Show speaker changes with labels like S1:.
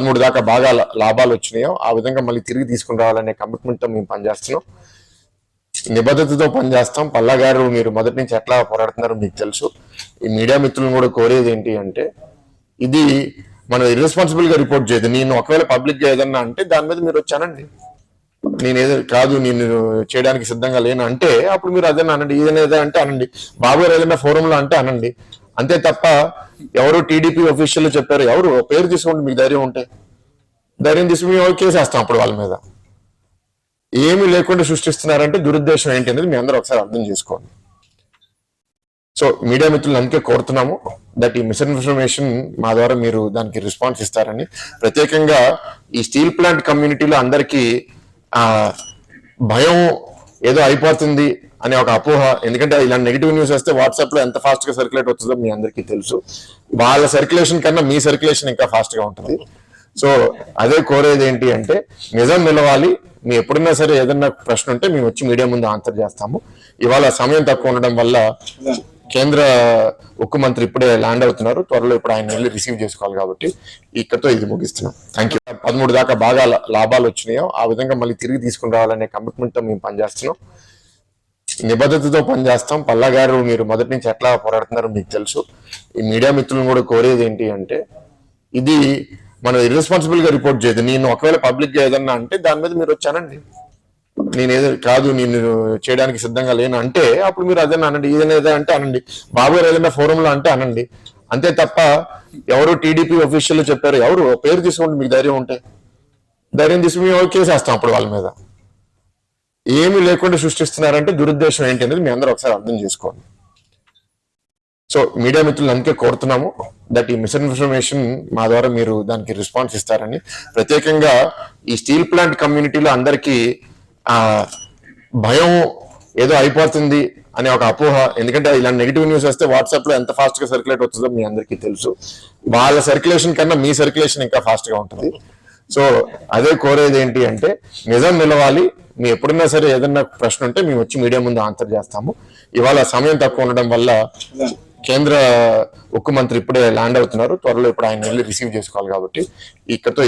S1: పదమూడు దాకా బాగా లాభాలు వచ్చినాయో ఆ విధంగా మళ్ళీ తిరిగి తీసుకుని రావాలనే కమిట్మెంట్తో మేము పనిచేస్తున్నాం. నిబద్ధతతో పనిచేస్తాం. పల్లా గారు మీరు మొదటి నుంచి ఎట్లా పోరాడుతున్నారో మీకు తెలుసు. ఈ మీడియా మిత్రులను కూడా కోరేది ఏంటి అంటే ఇది మనం ఇర్రెస్పాన్సిబుల్గా రిపోర్ట్ చేయదు. నేను ఒకవేళ పబ్లిక్గా ఏదన్నా అంటే దాని మీద మీరు వచ్చానండి. నేను కాదు నేను చేయడానికి సిద్ధంగా లేను అంటే అప్పుడు మీరు అదే అనండి. ఏదైనా అంటే అనండి. బాబు గారు ఏదైనా ఫోరంలో అంటే అనండి. అంతే తప్ప ఎవరు టీడీపీ అఫీషియల్ చెప్పారు ఎవరు పేరు తీసుకోండి మీకు ధైర్యం ఉంటే. ధైర్యం తీసుకుని మేము కేసేస్తాం అప్పుడు వాళ్ళ మీద. ఏమి లేకుండా సృష్టిస్తున్నారంటే దురుద్దేశం ఏంటి అనేది మీ అందరూ ఒకసారి అర్థం చేసుకోండి. సో మీడియా మిత్రులు అందుకే కోరుతున్నాము దట్ ఈ మిస్ఇన్ఫర్మేషన్ మా ద్వారా మీరు దానికి రెస్పాన్స్ ఇస్తారని. ప్రత్యేకంగా ఈ స్టీల్ ప్లాంట్ కమ్యూనిటీలో అందరికీ భయం ఏదో అయిపోతుంది. అనే ఒక అపోహ. ఎందుకంటే ఇలాంటి నెగిటివ్ న్యూస్ వస్తే వాట్సాప్లో ఎంత ఫాస్ట్గా సర్క్యులేట్ వస్తుందో మీ అందరికీ తెలుసు. వాళ్ళ సర్క్యులేషన్ కన్నా మీ సర్క్యులేషన్ ఇంకా ఫాస్ట్గా ఉంటుంది. సో అదే కోరేది ఏంటి అంటే నిజం నిలవాలి. మీ ఎప్పుడైనా సరే ఏదన్నా ప్రశ్న ఉంటే మేము వచ్చి మీడియా ముందు ఆన్సర్ చేస్తాము. ఇవాళ సమయం తక్కువ ఉండడం వల్ల కేంద్ర ఉక్కు మంత్రి ఇప్పుడే ల్యాండ్ అవుతున్నారు. త్వరలో ఇప్పుడు ఆయన వెళ్ళి రిసీవ్ చేసుకోవాలి కాబట్టి ఇక్కడతో ఇది ముగిస్తున్నాం. థ్యాంక్ యూ పదమూడు దాకా బాగా లాభాలు వచ్చినాయో ఆ విధంగా మళ్ళీ తిరిగి తీసుకుని రావాలనే కమిట్మెంట్తో మేము పనిచేస్తున్నాం. నిబద్ధతతో పనిచేస్తాం. పల్లాగారు మీరు మొదటి నుంచి ఎట్లా పోరాడుతున్నారో మీకు తెలుసు. ఈ మీడియా మిత్రులను కూడా కోరేది ఏంటి అంటే ఇది మనం ఇర్రెస్పాన్సిబుల్గా రిపోర్ట్ చేయదు నేను ఒకవేళ పబ్లిక్గా ఏదన్నా అంటే దాని మీద మీరు వచ్చానండి. నేను ఏదో కాదు నేను చేయడానికి సిద్ధంగా లేను అంటే అప్పుడు మీరు అదే అనండి? ఏదైనా అంటే అనండి. బాబు గారు ఏదైనా ఫోరంలో అంటే అనండి. అంతే తప్ప ఎవరు టీడీపీ అఫీషియల్ చెప్పారు ఎవరు? పేరు తీసుకోండి మీకు ధైర్యం ఉంటే. ధైర్యం తీసుకుని మేము కేసేస్తాం అప్పుడు వాళ్ళ మీద. ఏమీ లేకుండా సృష్టిస్తున్నారంటే దురుద్దేశం ఏంటి అనేది మీ అందరూ ఒకసారి అర్థం చేసుకోండి. సో మీడియా మిత్రులు అందుకే కోరుతున్నాము దట్ ఈ మిస్ఇన్ఫర్మేషన్ మా ద్వారా మీరు దానికి రెస్పాన్స్ ఇస్తారని. ప్రత్యేకంగా ఈ స్టీల్ ప్లాంట్ కమ్యూనిటీలో అందరికీ ఆ భయం ఏదో అయిపోతుంది అనే ఒక అపోహ. ఎందుకంటే ఇలాంటి నెగిటివ్ న్యూస్ వస్తే వాట్సాప్లో ఎంత ఫాస్ట్గా సర్క్యులేట్ అవుతుందో మీ అందరికీ తెలుసు. వాళ్ళ సర్క్యులేషన్ కన్నా మీ సర్క్యులేషన్ ఇంకా ఫాస్ట్గా ఉంటుంది. సో అదే కోరేది ఏంటి అంటే నిజం నిలవాలి మీ ఎప్పుడైనా సరే ఏదన్నా ప్రశ్న ఉంటే మేము వచ్చి మీడియా ముందు ఆన్సర్ చేస్తాము. ఇవాళ సమయం తక్కువ ఉండడం వల్ల కేంద్ర ఉక్కు మంత్రి ఇప్పుడే ల్యాండ్ అవుతున్నారు. త్వరలో ఇప్పుడు ఆయన వెళ్ళి రిసీవ్ చేసుకోవాలి కాబట్టి ఇక్కడతో